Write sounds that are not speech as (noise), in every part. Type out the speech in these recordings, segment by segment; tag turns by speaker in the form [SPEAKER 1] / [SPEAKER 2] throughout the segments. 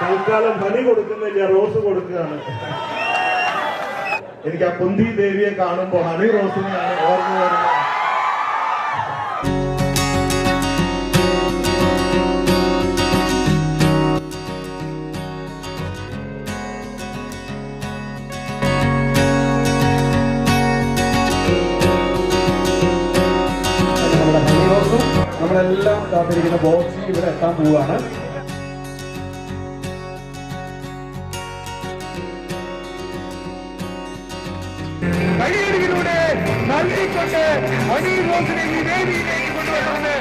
[SPEAKER 1] തൽക്കാലം ബലി കൊടുക്കുന്നില്ല റോസ് കൊടുക്കുകയാണ്. എനിക്ക് ആ കുന്തി ദേവിയെ കാണുമ്പോൾ ഹണി റോസിനെയാണ് ഓർമ്മ വരുന്നത്.
[SPEAKER 2] നമ്മളെല്ലാം കാത്തിരിക്കുന്ന ബോക്സ് ഇവിടെ എത്താൻ പോവുകയാണ്.
[SPEAKER 3] നൽകിക്കൊണ്ട് ഹണി റോസിനെ ഈ വേദിയിലേക്ക് കൊണ്ടുവരുന്നത്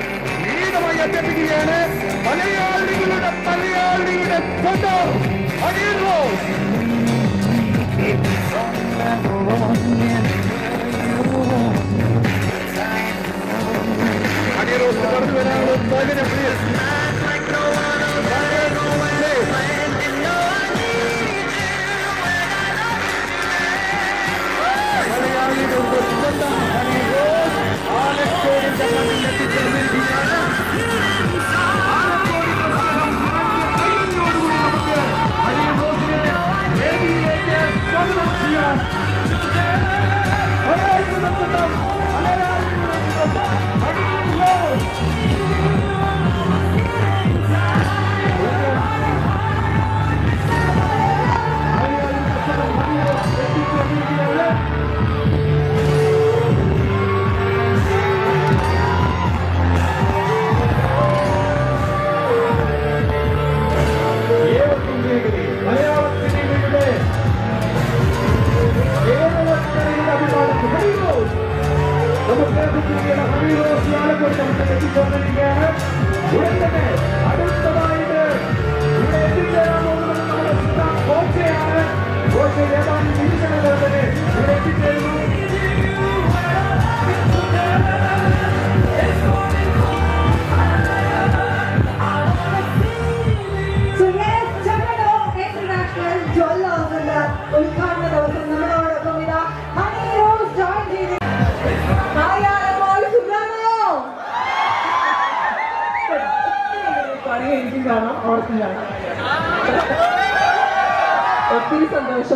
[SPEAKER 3] വീരമായി അഭ്യർത്ഥിക്കുകയാണ്. മലയാളികളുടെ മലയാളിയുടെ സ്വന്തം ഹണി റോസ് ഹണി റോസ് കടന്നു വരാനുള്ള സാഹചര്യം.
[SPEAKER 4] Gracias.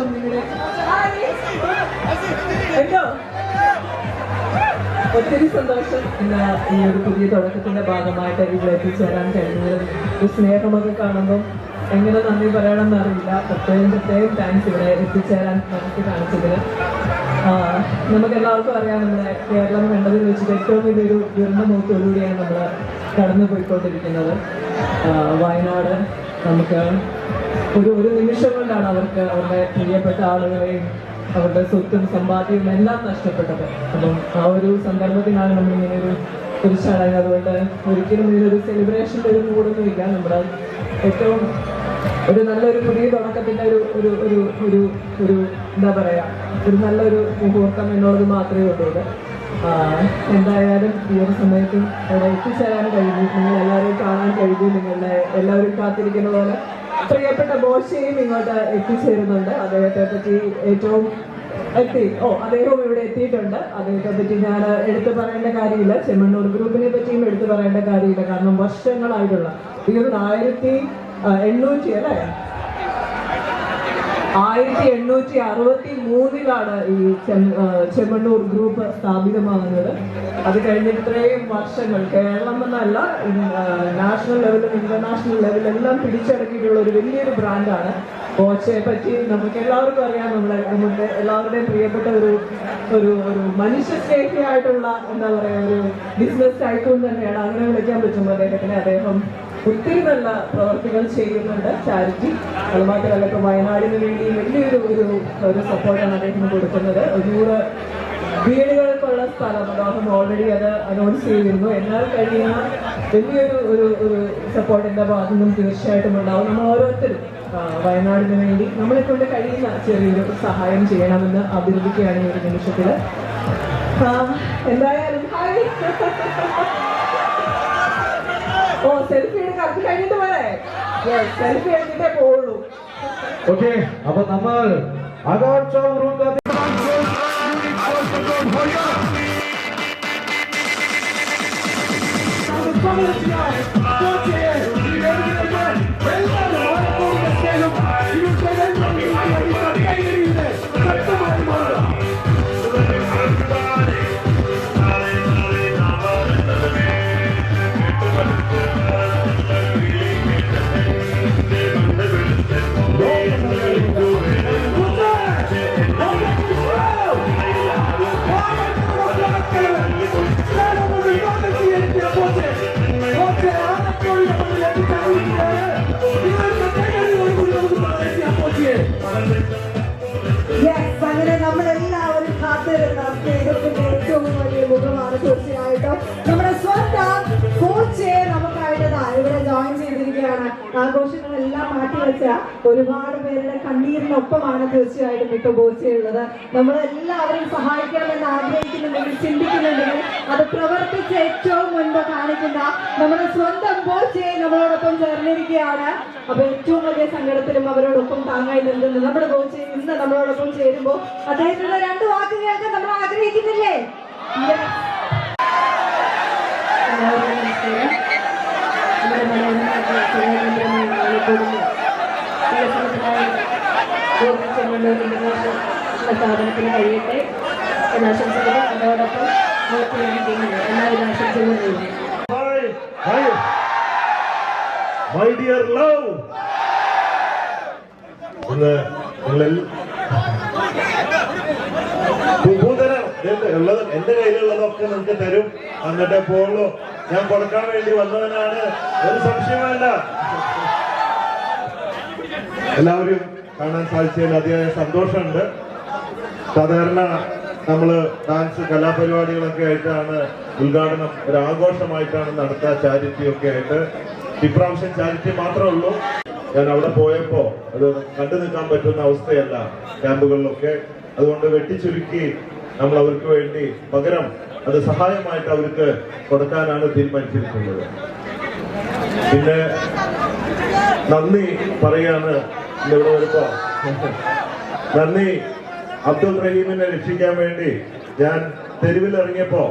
[SPEAKER 4] നിങ്ങളുടെ എന്തോ? ഒത്തിരി സന്തോഷം ഇന്ന് ഈ ഒരു പുതിയ തുടക്കത്തിന്റെ ഭാഗമായിട്ട് ഇവിടെ എത്തിച്ചേരാൻ കഴിഞ്ഞത് ഒരു സ്നേഹമൊക്കെ കാണുമ്പോൾ എങ്ങനെ നന്ദി പറയണമെന്ന് അറിയില്ല. പ്രത്യേകം പ്രത്യേകം താങ്ക്സ് ഇവിടെ എത്തിച്ചേരാൻ നമുക്ക് കാണിച്ചതിന് നമുക്ക് എല്ലാവർക്കും അറിയാം നമ്മുടെ കേരളം കണ്ടതിൽ വെച്ചിട്ട് ഏറ്റവും വലിയൊരു ദുരന്തമുഖത്തോടുകൂടിയാണ് നമ്മൾ കടന്നു പോയിക്കൊണ്ടിരിക്കുന്നത് വയനാട് നമുക്ക് ഒരു ഒരു നിമിഷം കൊണ്ടാണ് അവർക്ക് അവരുടെ പ്രിയപ്പെട്ട ആളുകളെയും അവരുടെ സ്വത്തും സമ്പാദ്യവും എല്ലാം നഷ്ടപ്പെട്ടത്. അപ്പം ആ ഒരു സന്ദർഭത്തിലാണ് നമ്മൾ ഇങ്ങനെ ഒരു ചടങ്ങ്. അതുകൊണ്ട് ഒരിക്കലും ഇതിനൊരു സെലിബ്രേഷന്റെ ഒരു മൂടൊന്നുമില്ല. നമ്മുടെ ഏറ്റവും ഒരു നല്ലൊരു പുതിയ തുടക്കത്തിന്റെ ഒരു ഒരു ഒരു ഒരു ഒരു എന്താ പറയാ ഒരു നല്ലൊരു മുഹൂർത്തം എന്നുള്ളത് മാത്രമേ ഉള്ളൂ എന്തായാലും ഈ ഒരു സമയത്തും അവിടെ എത്തിച്ചേരാൻ കഴിഞ്ഞു. നിങ്ങൾ എല്ലാവരെയും കാണാൻ കഴിഞ്ഞു. നിങ്ങളുടെ എല്ലാവരും കാത്തിരിക്കുന്ന പോലെ പ്രിയപ്പെട്ട ബോഷയും ഇങ്ങോട്ട് എത്തിച്ചേരുന്നുണ്ട്. അദ്ദേഹത്തെ പറ്റി ഏറ്റവും എത്തി. ഓ അദ്ദേഹവും ഇവിടെ എത്തിയിട്ടുണ്ട്. അദ്ദേഹത്തെ പറ്റി ഞാൻ എടുത്തു പറയേണ്ട കാര്യമില്ല. ചെമ്മണ്ണൂർ ഗ്രൂപ്പിനെ പറ്റിയും എടുത്തു പറയേണ്ട കാര്യമില്ല. കാരണം വർഷങ്ങളായിട്ടുള്ള ഒരു ആയിരത്തി എണ്ണൂറ്റി അല്ലേ? ആയിരത്തി എണ്ണൂറ്റി അറുപത്തി മൂന്നിലാണ് ഈ ചെമ്മണ്ണൂർ ഗ്രൂപ്പ് സ്ഥാപിതമാകുന്നത്. അത് കഴിഞ്ഞ് ഇത്രയും വർഷങ്ങൾ കേരളം എന്നല്ല നാഷണൽ ലെവലും ഇന്റർനാഷണൽ ലെവലും എല്ലാം പിടിച്ചടക്കിയിട്ടുള്ള ഒരു വലിയൊരു ബ്രാൻഡാണ് കോച്ചയെ പറ്റി നമുക്ക് എല്ലാവർക്കും അറിയാം. നമ്മളെ നമ്മുടെ എല്ലാവരുടെയും പ്രിയപ്പെട്ട ഒരു ഒരു ഒരു മനുഷ്യസ്നേഹിയായിട്ടുള്ള എന്താ പറയുക ഒരു ബിസിനസ് ടൈക്കൂൺ തന്നെയാണ്. അങ്ങനെ വിളിക്കാൻ പറ്റും അദ്ദേഹത്തിന് അദ്ദേഹം ഒത്തിരി നല്ല പ്രവർത്തികൾ ചെയ്യുന്നുണ്ട്. ചാരിറ്റി അത് മാത്രമല്ല ഇപ്പൊ വയനാടിന് വേണ്ടി വലിയൊരു ഒരു ഒരു സപ്പോർട്ടാണ് അദ്ദേഹത്തിന് കൊടുക്കുന്നത്. ഒരുപാട് വീടുകൾക്കുള്ള സ്ഥലം അദ്ദേഹം ഓൾറെഡി അത് അനൗൺസ് ചെയ്തിരുന്നു. എന്നാൽ കഴിയുന്ന വലിയൊരു ഒരു ഒരു സപ്പോർട്ടിന്റെ ഭാഗത്തു നിന്നും തീർച്ചയായിട്ടും ഉണ്ടാവും. നമ്മൾ ഓരോരുത്തരും വയനാടിന് വേണ്ടി നമ്മളെ കൊണ്ട് കഴിയുന്ന ചെറിയൊരു സഹായം ചെയ്യണമെന്ന് അഭ്യർത്ഥിക്കുകയാണ് ഈ ഒരു നിമിഷത്തിൽ എന്തായാലും ഓ സെൽഫി അത് കഴിഞ്ഞിട്ട് പോരെ സെൽഫി എടുത്തിട്ടേ പോവുള്ളൂ
[SPEAKER 2] ഓക്കെ അപ്പൊ നമ്മൾ ആകാശ വൃന്ദ
[SPEAKER 3] കോച്ച് ഈ വേദിയിലേക്ക് എല്ലാവരും
[SPEAKER 5] മാറ്റിവെച്ച ഒരുപാട് പേരുടെ കണ്ണീരിനൊപ്പമാണ് തീർച്ചയായിട്ടും ഇപ്പൊ ബോച്ചയുള്ളത് നമ്മളെല്ലാവരും സഹായിക്കണമെന്ന് ആഗ്രഹിക്കുന്നുണ്ടെങ്കിൽ ചിന്തിക്കുന്നുണ്ടെങ്കിൽ അത് പ്രവർത്തിച്ച് ഏറ്റവും മുൻപ് കാണിക്കുന്ന നമ്മുടെ സ്വന്തം ബോച്ചയെ നമ്മളോടൊപ്പം ചേർന്നിരിക്കുകയാണ്. അപ്പൊ ഏറ്റവും വലിയ സങ്കടത്തിലും അവരോടൊപ്പം താങ്ങായി നിൽക്കുന്നത് നമ്മുടെ ബോച്ചയെ ഇന്ന് നമ്മളോടൊപ്പം ചേരുമ്പോൾ അദ്ദേഹത്തിന്റെ രണ്ട് വാക്ക് കേൾക്കാൻ നമ്മൾ ആഗ്രഹിക്കുന്നില്ലേ? നമസ്കാരം. നമ്മുടെ സ്ഥാപനത്തിന് കഴിയട്ടെ എന്ന ആശംസകളും അതോടൊപ്പം വോട്ട് നേരുന്നു
[SPEAKER 1] Hi, hi. My dear love. ഉള്ളത് എന്റെ കയ്യിലുള്ളതൊക്കെ നിങ്ങൾക്ക് തരും എന്നിട്ടേ പോകുള്ളൂ ഞാൻ കൊടുക്കാൻ വേണ്ടി വന്നവനാണ് ഒരു സംശയം വേണ്ട എല്ലാവരും കാണാൻ സാധിച്ചതിൽ അതിയായ സന്തോഷമുണ്ട്. സാധാരണ നമ്മൾ ഡാൻസ് കലാപരിപാടികളൊക്കെ ആയിട്ടാണ് ഉദ്ഘാടനം ഒരു ആഘോഷമായിട്ടാണ് നടത്തുക ചാരിറ്റി ഒക്കെ ആയിട്ട്. ഇപ്രാവശ്യം ചാരിറ്റി മാത്രമേ ഉള്ളൂ. ഞാൻ അവിടെ പോയപ്പോ അത് കണ്ടു നിൽക്കാൻ പറ്റുന്ന അവസ്ഥയല്ല ക്യാമ്പുകളിലൊക്കെ. അതുകൊണ്ട് വെട്ടിച്ചുരുക്കി നമ്മൾ അവർക്ക് വേണ്ടി പകരം അത് സഹായമായിട്ട് അവർക്ക് കൊടുക്കാനാണ് തീരുമാനിച്ചിരിക്കുന്നത്. പിന്നെ നന്ദി പറയാണ് ഇവിടെ വരുമ്പോ നന്ദി അബ്ദുൾ റഹീമിനെ രക്ഷിക്കാൻ വേണ്ടി ഞാൻ തെരുവിലിറങ്ങിയപ്പോ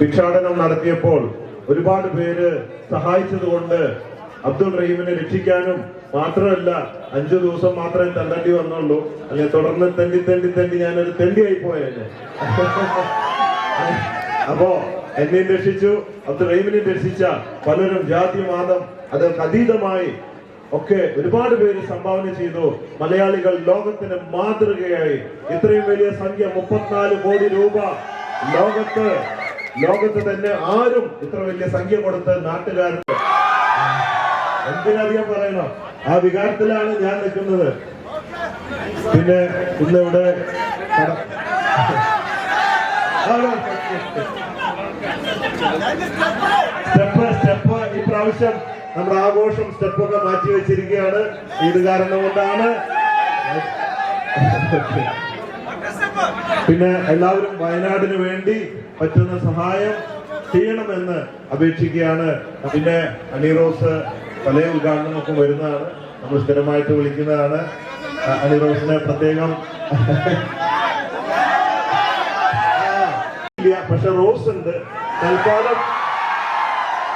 [SPEAKER 1] ഭിക്ഷാടനം നടത്തിയപ്പോൾ ഒരുപാട് പേര് സഹായിച്ചതുകൊണ്ട് അബ്ദുൾ റഹീമിനെ രക്ഷിക്കാനും മാത്രമല്ല അഞ്ചു ദിവസം മാത്രമേ തണ്ടേണ്ടി വന്നുള്ളൂ. അല്ലെ തുടർന്ന് തെണ്ടി തെണ്ടി തെണ്ടി ഞാനൊരു തെണ്ടിയായി പോയേനെ. അപ്പോ എന്നെയും രക്ഷിച്ചു അബ്ദുൾ റഹീമിനെ രക്ഷിച്ച പലരും ജാതി മാതം അതൊക്കെ അതീതമായി ഒക്കെ ഒരുപാട് പേര് സംഭാവന ചെയ്തു. മലയാളികൾ ലോകത്തിന് മാതൃകയായി. ഇത്രയും വലിയ സംഖ്യ മുപ്പത്തിനാല് കോടി രൂപ. ലോകത്ത് ലോകത്ത് തന്നെ ആരും ഇത്ര വലിയ സംഖ്യ കൊടുത്ത് നാട്ടുകാർക്ക് എന്തിനധികം പറയണം? ആ വികാരത്തിലാണ് ഞാൻ നിൽക്കുന്നത്. പിന്നെ ഇന്നിവിടെ? (laughs) Step step. ഇപ്രാവശ്യം നമ്മുടെ ആഘോഷം സ്റ്റെപ്പൊക്കെ മാറ്റി വെച്ചിരിക്കുകയാണ്. ഇത് കാരണം കൊണ്ടാണ്. പിന്നെ എല്ലാവരും വയനാടിന് വേണ്ടി പറ്റുന്ന സഹായം ചെയ്യണമെന്ന് അപേക്ഷിക്കുകയാണ്. പിന്നെ അനിറോസ് പല ഉദ്ഘാടനമൊക്കെ വരുന്നതാണ്. നമ്മൾ സ്ഥിരമായിട്ട് വിളിക്കുന്നതാണ്. അനിറോസിനെ പ്രത്യേകം (laughs) പക്ഷെ റോസ് ഉണ്ട്. തൽക്കാലം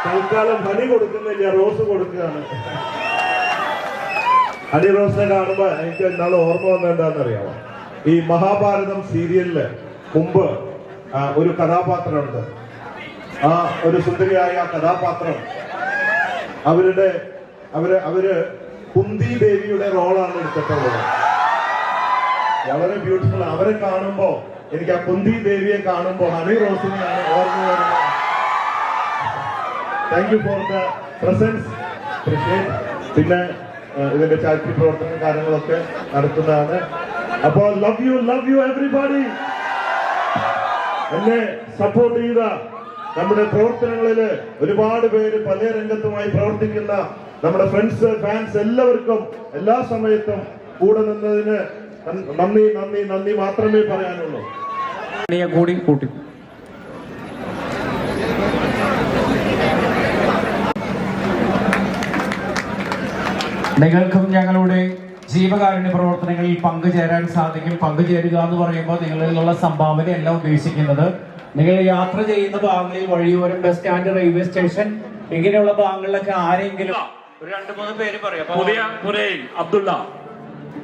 [SPEAKER 1] തൽക്കാലം ഹണി കൊടുക്കുന്നില്ല റോസ് കൊടുക്കുകയാണ്. ഹണി റോസിനെ കാണുമ്പോ എനിക്ക് എന്നാൾ ഓർമ്മ വന്നത് എന്താണെന്നറിയാമോ ഈ മഹാഭാരതം സീരിയലിൽ മുമ്പ് ഒരു കഥാപാത്രമുണ്ട്. ആ ഒരു സുന്ദരിയായ കഥാപാത്രം. അവരുടെ അവർ അവർ കുന്തി ദേവിയുടെ റോളാണ് എടുത്തിട്ടുള്ളത്. വളരെ ബ്യൂട്ടിഫുൾ. അവരെ കാണുമ്പോ എനിക്ക് ആ കുന്തി ദേവിയെ കാണുമ്പോൾ ഹണി റോസിനെയാണ് ഓർമ്മ വരുന്നത്. Thank you for the presence പിന്നെ ഇതിന്റെ ചാരിറ്റി പ്രവർത്തനം കാര്യങ്ങളൊക്കെ നടത്തുന്നതാണ്. അപ്പോ love you love you everybody എന്നെ സപ്പോർട്ട് ചെയ്ത നമ്മുടെ പ്രവർത്തനങ്ങളിൽ ഒരുപാട് പേര് പല രംഗത്തുമായി പ്രവർത്തിക്കുന്ന നമ്മുടെ ഫ്രണ്ട്സ് ഫാൻസ് എല്ലാവർക്കും എല്ലാ സമയത്തും കൂടെ നിന്നതിന് നന്ദി നന്ദി നന്ദി മാത്രമേ പറയാനുള്ളൂ.
[SPEAKER 6] കൂടി കൂട്ടി. നിങ്ങൾക്കും ഞങ്ങളുടെ ജീവകാരുണ്യ പ്രവർത്തനങ്ങളിൽ പങ്കുചേരാൻ സാധിക്കും. പങ്കുചേരുക എന്ന് പറയുമ്പോൾ നിങ്ങളിലുള്ള നിന്നുള്ള സംഭാവന എല്ലാം ഉദ്ദേശിക്കുന്നത്. നിങ്ങൾ യാത്ര ചെയ്യുന്ന ഭാഗങ്ങളിൽ വഴിയോരം ബസ് സ്റ്റാൻഡ് റെയിൽവേ സ്റ്റേഷൻ ഇങ്ങനെയുള്ള ഭാഗങ്ങളിലൊക്കെ ആരെങ്കിലും ഒരു രണ്ട് മൂന്ന് പേര് പറയാം.
[SPEAKER 7] പുതിയ അബ്ദുള്ള.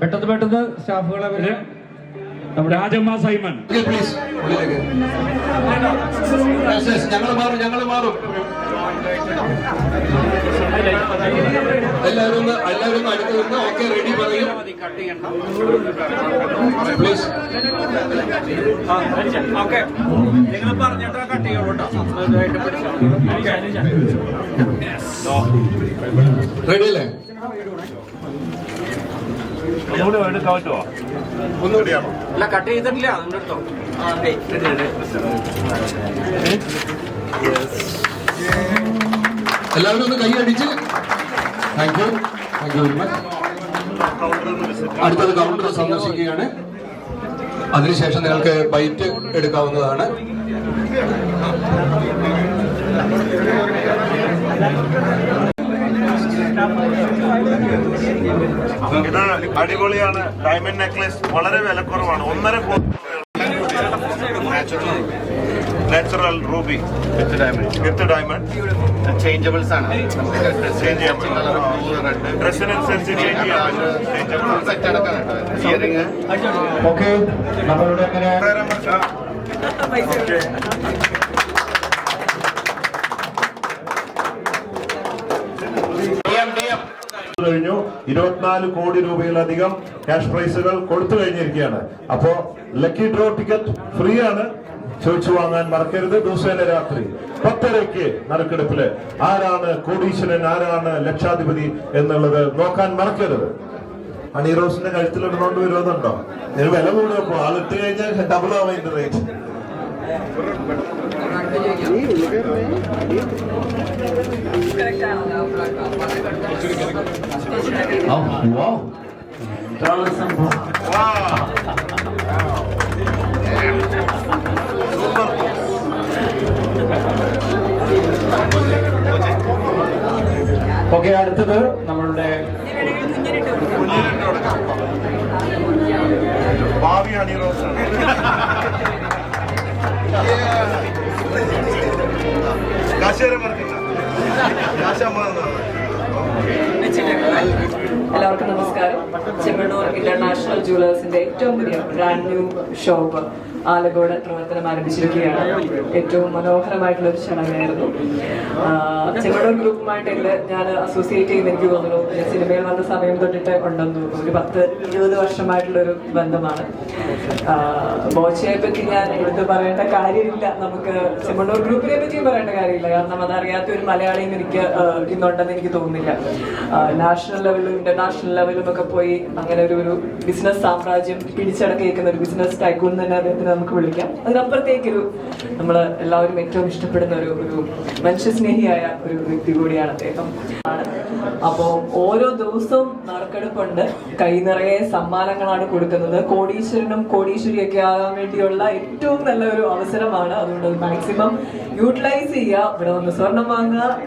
[SPEAKER 6] പെട്ടെന്ന് പെട്ടെന്ന് സ്റ്റാഫുകളെ അവർ
[SPEAKER 7] രാജമ്മ സൈമൺ
[SPEAKER 8] ഞങ്ങൾ മാറും ഞങ്ങൾ മാറും. എല്ലാവരും ഒന്ന് എല്ലാവരും ഒന്ന് അടുത്ത് നിന്ന് ഓക്കെ റെഡി പറയും. പ്ലീസ്
[SPEAKER 6] നിങ്ങൾ പറഞ്ഞിട്ട് കട്ട് ചെയ്യുള്ളൂ
[SPEAKER 8] റെഡി അല്ലേ?
[SPEAKER 6] അല്ല കട്ട് ചെയ്തിട്ടില്ല അടുത്തോ?
[SPEAKER 8] എല്ലാവരും ഒന്ന് കൈ അടിച്ച്. Thank you thank you very much അടുത്തത് കൗണ്ടർ സന്ദർശിക്കുകയാണ്. അതിനുശേഷം നിങ്ങൾക്ക് ബൈറ്റ് എടുക്കാവുന്നതാണ്.
[SPEAKER 1] ഇത് അടിപൊളിയാണ്. ഡയമണ്ട് നെക്ലേസ് വളരെ വിലക്കുറവാണ്. ഒന്നര natural ruby with diamond with diamond
[SPEAKER 9] changeables ആണ്.
[SPEAKER 1] ചേഞ്ച് ചെയ്യാൻ പറ്റും ഡ്രസ്സിനനുസരിച്ച് ചേഞ്ച് ചെയ്യാൻ പറ്റും
[SPEAKER 9] ഇയറിംഗ്
[SPEAKER 6] ഓക്കെ നമ്മളുടെ അങ്ങനെ
[SPEAKER 1] കഴിഞ്ഞു ഇരുപത്തിനാല് കോടി രൂപയിലധികം ക്യാഷ് പ്രൈസുകൾ കൊടുത്തു കഴിഞ്ഞിരിക്കുകയാണ്. അപ്പോ ലക്കി ഡ്രോ ടിക്കറ്റ് ഫ്രീ ആണ്. ചോദിച്ചു വാങ്ങാൻ മറക്കരുത്. ദിവസേന രാത്രി പത്തരയ്ക്ക് നറുക്കെടുപ്പിൽ ആരാണ് കോടീശ്വരൻ ആരാണ് ലക്ഷാധിപതി എന്നുള്ളത് നോക്കാൻ മറക്കരുത്. ഹണി റോസിന്റെ കഴുത്തിലിടുന്നോണ്ട് വരുമെന്നുണ്ടോ? ഇതിന് വില കൂടുകപ്പോ ആളിട്ട് കഴിഞ്ഞാൽ ഡബിൾ ആവും റേറ്റ്
[SPEAKER 6] ഓക്കെ അടുത്തത് നമ്മളുടെ
[SPEAKER 1] ഭാവി ഹണി റോസ് ആണ് കാശേരം പറഞ്ഞില്ല കാശമ്മ
[SPEAKER 4] എല്ലാവർക്കും നമസ്കാരം. ചെമ്മണ്ണൂർ ഇന്റർനാഷണൽ ജുവലേഴ്സിന്റെ ഏറ്റവും പുതിയ ബ്രാൻഡ് ന്യൂ ഷോപ്പ് ആലക്കോട് പ്രവർത്തനം ആരംഭിച്ചിരിക്കുകയാണ്. ഏറ്റവും മനോഹരമായിട്ടുള്ള ഒരു ആ, ചെമ്മണ്ണൂർ ഗ്രൂപ്പുമായിട്ട് എന്റെ ഞാൻ അസോസിയേറ്റ് ചെയ്യുന്ന എനിക്ക് തോന്നുന്നു. സിനിമയിൽ വന്ന സമയം തൊട്ടിട്ട് ഉണ്ടെന്ന് ഒരു പത്ത് ഇരുപത് വർഷമായിട്ടുള്ള ഒരു ബന്ധമാണ് ബോച്ചയെ പറ്റി ഞാൻ എടുത്ത് പറയേണ്ട കാര്യമില്ല. നമുക്ക് ചെമ്മണ്ണൂർ ഗ്രൂപ്പിനെ പറ്റിയും പറയേണ്ട കാര്യമില്ല. കാരണം അതറിയാത്ത ഒരു മലയാളിയും എനിക്ക് ഇന്നുണ്ടെന്ന് എനിക്ക് തോന്നുന്നില്ല. നാഷണൽ ലെവലിലും ഇന്റർനാഷണൽ ലെവലിലും ഒക്കെ പോയി അങ്ങനെ ഒരു ഒരു ബിസിനസ് സാമ്രാജ്യം പിടിച്ചടക്കിയിരിക്കുന്ന ഒരു ബിസിനസ് ടൈക്കൂൺ തന്നെ അദ്ദേഹത്തിന് നമുക്ക് വിളിക്കാം. അതിനപ്പുറത്തേക്കൊരു നമ്മൾ എല്ലാവരും ഏറ്റവും ഇഷ്ടപ്പെടുന്ന ഒരു ഒരു മനുഷ്യസ്നേഹിയായ ഒരു വ്യക്തി കൂടിയാണ് അദ്ദേഹം. അപ്പോ അപ്പോൾ ഓരോ ദിവസവും നറുക്കെടുപ്പുണ്ട്. കൈ നിറയെ സമ്മാനങ്ങളാണ് കൊടുക്കുന്നത്. കോടീശ്വരനും കോടീശ്വരിയൊക്കെ ആകാൻ വേണ്ടിയുള്ള ഏറ്റവും നല്ല ഒരു അവസരമാണ്. അതുകൊണ്ട് അത് മാക്സിമം യൂട്ടിലൈസ് ചെയ്യുക. ഇവിടെ വന്ന് സ്വർണം വാങ്ങുക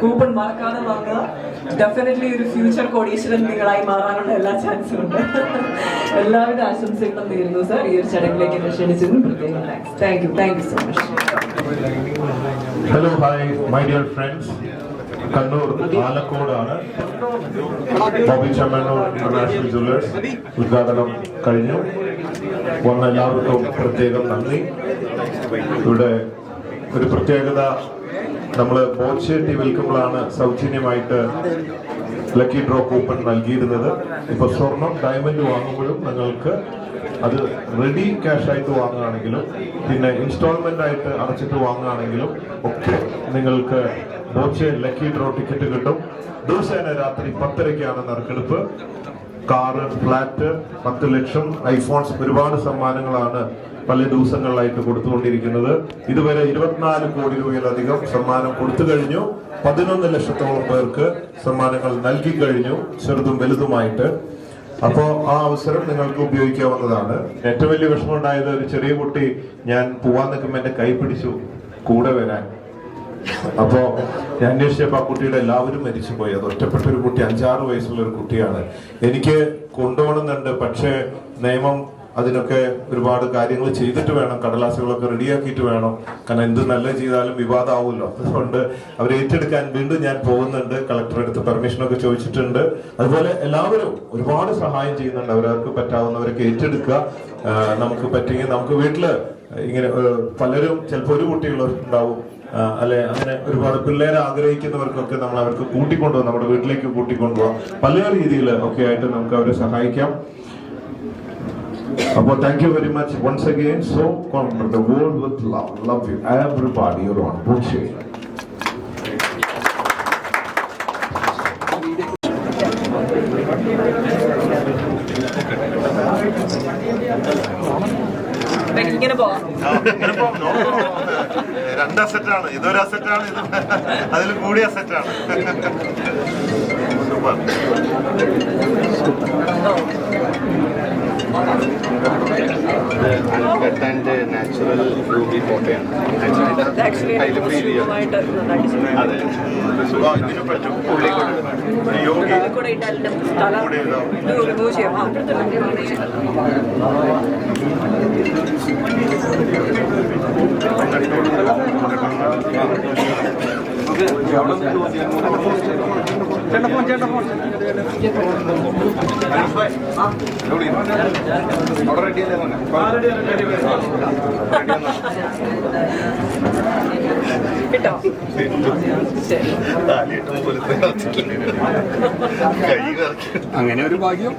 [SPEAKER 4] കൂപ്പൺ മറക്കാതെ വാങ്ങുക. ഡെഫിനറ്റ്ലി ഒരു ഫ്യൂച്ചർ കോടീശ്വരൻ നിങ്ങളായി മാറാനുള്ള എല്ലാ ചാൻസും ഉണ്ട്. എല്ലാവിധ ആശംസകളും നേരുന്നു സാർ ഈ ഒരു ചടങ്ങിലേക്ക് ക്ഷണിച്ചതിന് പ്രത്യേകം thank you thank you so much
[SPEAKER 1] hello hi my dear friends Kannur ആലക്കോടാണ് Boby Chemmanur international jewellers ഉദ്ഘാടനം കഴിഞ്ഞു. വന്ന എല്ലാവർക്കും പ്രത്യേകം നന്ദി. ഇവിടെ ഒരു പ്രത്യേകത. നമ്മൾ ബോച്ചേട്ടി വിൽക്കുമ്പോഴാണ് സൗജന്യമായിട്ട് ലക്കി ഡ്രോ കൂപ്പൺ നൽകിയിരുന്നത്. ഇപ്പൊ സ്വർണം ഡയമണ്ട് വാങ്ങുമ്പോഴും നിങ്ങൾക്ക് അത് റെഡി ക്യാഷ് ആയിട്ട് വാങ്ങുകയാണെങ്കിലും പിന്നെ ഇൻസ്റ്റാൾമെന്റ് ആയിട്ട് അടച്ചിട്ട് വാങ്ങുകയാണെങ്കിലും ഒക്കെ നിങ്ങൾക്ക് ബോച്ചെ ലക്കി ഡ്രോ ടിക്കറ്റ് കിട്ടും. ദിവസേന രാത്രി പത്തരയ്ക്കാണ് നറുക്കെടുപ്പ്. കാറ് ഫ്ലാറ്റ് പത്ത് ലക്ഷം ഐഫോൺസ് ഒരുപാട് സമ്മാനങ്ങളാണ് പല ദിവസങ്ങളിലായിട്ട് കൊടുത്തുകൊണ്ടിരിക്കുന്നത്. ഇതുവരെ ഇരുപത്തിനാല് കോടി രൂപയിലധികം സമ്മാനം കൊടുത്തു കഴിഞ്ഞു. പതിനൊന്ന് ലക്ഷത്തോളം പേർക്ക് സമ്മാനങ്ങൾ നൽകി കഴിഞ്ഞു ചെറുതും വലുതുമായിട്ട്. അപ്പോ ആ അവസരം നിങ്ങൾക്ക് ഉപയോഗിക്കാവുന്നതാണ്. ഏറ്റവും വലിയ വിഷമം ഉണ്ടായത് ഒരു ചെറിയ കുട്ടി ഞാൻ പോവാൻ നിൽക്കുമ്പോൾ എന്റെ കൈ പിടിച്ചു കൂടെ വരാൻ. അപ്പോ ഞാൻ അന്വേഷിച്ചപ്പോ ആ കുട്ടിയുടെ എല്ലാവരും മരിച്ചുപോയി. അത് ഒറ്റപ്പെട്ട ഒരു കുട്ടി അഞ്ചാറ് വയസ്സുള്ള ഒരു കുട്ടിയാണ്. എനിക്ക് കൊണ്ടുപോകണമെന്നുണ്ട് പക്ഷേ നിയമം അതിനൊക്കെ ഒരുപാട് കാര്യങ്ങൾ ചെയ്തിട്ട് വേണം കടലാസുകളൊക്കെ റെഡിയാക്കിയിട്ട് വേണം. കാരണം എന്ത് നല്ല ചെയ്താലും വിവാദമാവുമല്ലോ. അതുകൊണ്ട് അവർ ഏറ്റെടുക്കാൻ വീണ്ടും ഞാൻ പോകുന്നുണ്ട്. കളക്ടറെ അടുത്ത് പെർമിഷനൊക്കെ ചോദിച്ചിട്ടുണ്ട്. അതുപോലെ എല്ലാവരും ഒരുപാട് സഹായം ചെയ്യുന്നുണ്ട്. അവരവർക്ക് പറ്റാവുന്നവരൊക്കെ ഏറ്റെടുക്കുക. നമുക്ക് പറ്റുമെങ്കിൽ നമുക്ക് വീട്ടിൽ ഇങ്ങനെ പലരും ചിലപ്പോൾ ഒരു കുട്ടികളുണ്ടാവും അല്ലെ? അങ്ങനെ ഒരുപാട് പിള്ളേരെ ആഗ്രഹിക്കുന്നവർക്കൊക്കെ നമ്മൾ അവർക്ക് കൂട്ടിക്കൊണ്ടുപോകാം നമ്മുടെ വീട്ടിലേക്ക് കൂട്ടിക്കൊണ്ടുപോകാം. പല രീതിയിൽ ഒക്കെ ആയിട്ട് നമുക്ക് അവരെ സഹായിക്കാം. അപ്പോൾ thank you very much once again so the world with love love you everybody your own book
[SPEAKER 4] ഇങ്ങനെ പോവാം.
[SPEAKER 1] രണ്ട് അസറ്റാണ് ഇതൊരു അസറ്റാണ് ഇത് അതിൽ കൂടിയ അസറ്റാണ്
[SPEAKER 9] super (laughs) uncut and natural ruby ഫോട്ടോയാണ് അതെ. ഇതിന് പറ്റും യോഗി കൂടെ കൈ കറക്കി
[SPEAKER 8] അങ്ങനെ ഒരു ഭാഗ്യം.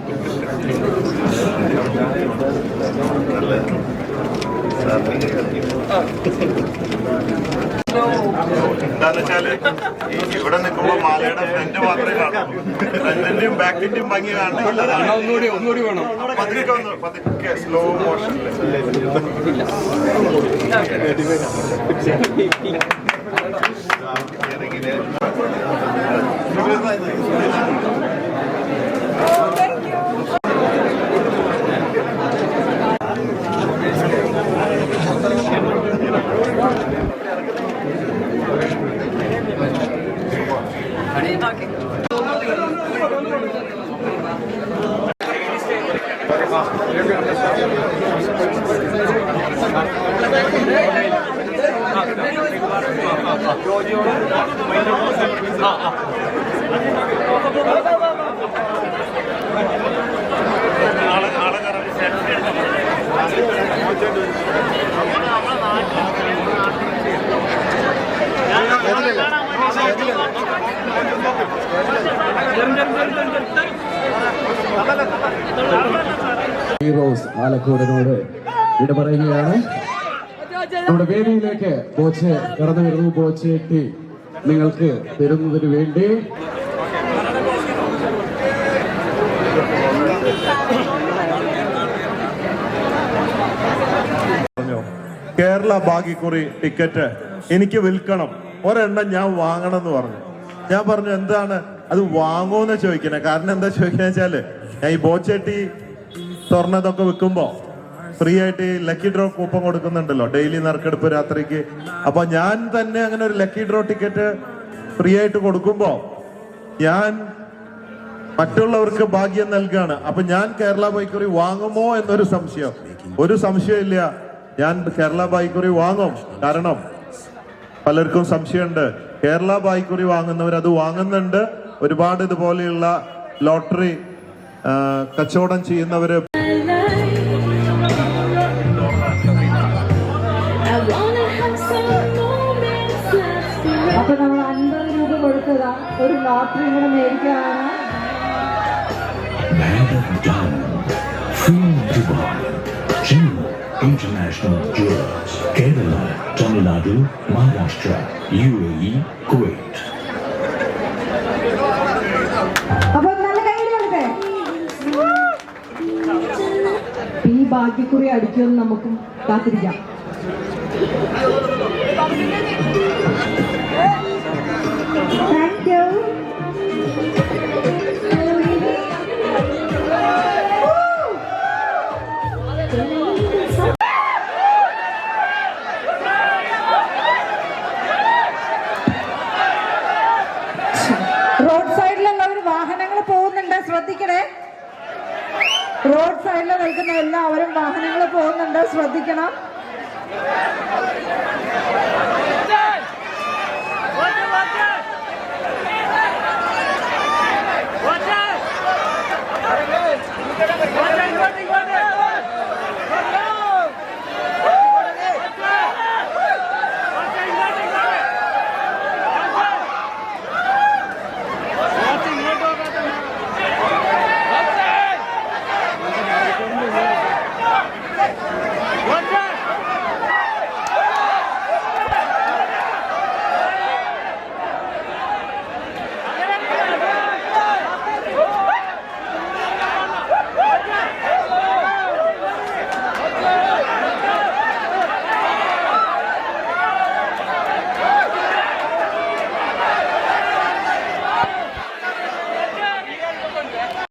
[SPEAKER 1] എന്താന്ന് വെച്ചാൽ ഈ ഇവിടെ നിൽക്കുമ്പോ മാലയുടെ ഫ്രണ്ട് മാത്രമേ കാണൂ. ഫ്രണ്ടിന്റെയും ബാക്കിന്റെയും ഭംഗി
[SPEAKER 8] വേണം.
[SPEAKER 1] പതുക്കെ ഒന്ന് പതുക്കെ സ്ലോ
[SPEAKER 2] ഹീറോസ് ആലക്കോടിനോട് വിട പറയുകയാണ്. നമ്മുടെ വേദിയിലേക്ക് ബോച്ച് കടന്നു വരുന്നു ബോച്ച് എത്തി നിങ്ങൾക്ക് തരുന്നതിന് വേണ്ടി.
[SPEAKER 1] കേരള ഭാഗ്യക്കുറി ടിക്കറ്റ് എനിക്ക് വിൽക്കണം. ഒരെണ്ണം ഞാൻ വാങ്ങണം എന്ന് പറഞ്ഞു. ഞാൻ പറഞ്ഞു എന്താണ്? അത് വാങ്ങുമെന്ന് ചോദിക്കണേ കാരണം എന്താ ചോദിക്കുന്ന വെച്ചാൽ ഈ ബോച്ചേട്ടി സ്വർണതൊക്കെ വെക്കുമ്പോ ഫ്രീ ആയിട്ട് ലക്കി ഡ്രോ കൂപ്പൺ കൊടുക്കുന്നുണ്ടല്ലോ. ഡെയിലി നറുക്കെടുപ്പ് രാത്രിക്ക്. അപ്പൊ ഞാൻ തന്നെ അങ്ങനെ ഒരു ലക്കി ഡ്രോ ടിക്കറ്റ് ഫ്രീ ആയിട്ട് കൊടുക്കുമ്പോ ഞാൻ മറ്റുള്ളവർക്ക് ഭാഗ്യം നൽകാണ്. അപ്പൊ ഞാൻ കേരള ബൈക്കുറി വാങ്ങുമോ എന്നൊരു സംശയം. ഒരു സംശയം ഇല്ല. ഞാൻ കേരള ബൈക്കുറി വാങ്ങും. കാരണം പലർക്കും സംശയമുണ്ട്. കേരള ബൈക്കുറി വാങ്ങുന്നവർ അത് വാങ്ങുന്നുണ്ട്. ഒരുപാട് ഇതുപോലെയുള്ള ലോട്ടറി കച്ചവടം ചെയ്യുന്നവര്
[SPEAKER 5] രൂപ ഒരു ലോട്ടറി കൂടെ
[SPEAKER 10] Jim International Jewelers, Kerala, Tamil Nadu, Maharashtra, UAE, Kuwait.
[SPEAKER 5] ഈ ഭാഗ്യക്കുറി അടിക്കുമെന്ന് നമുക്കും കാത്തിരിക്കാം പോകുന്നുണ്ട്. ശ്രദ്ധിക്കണം.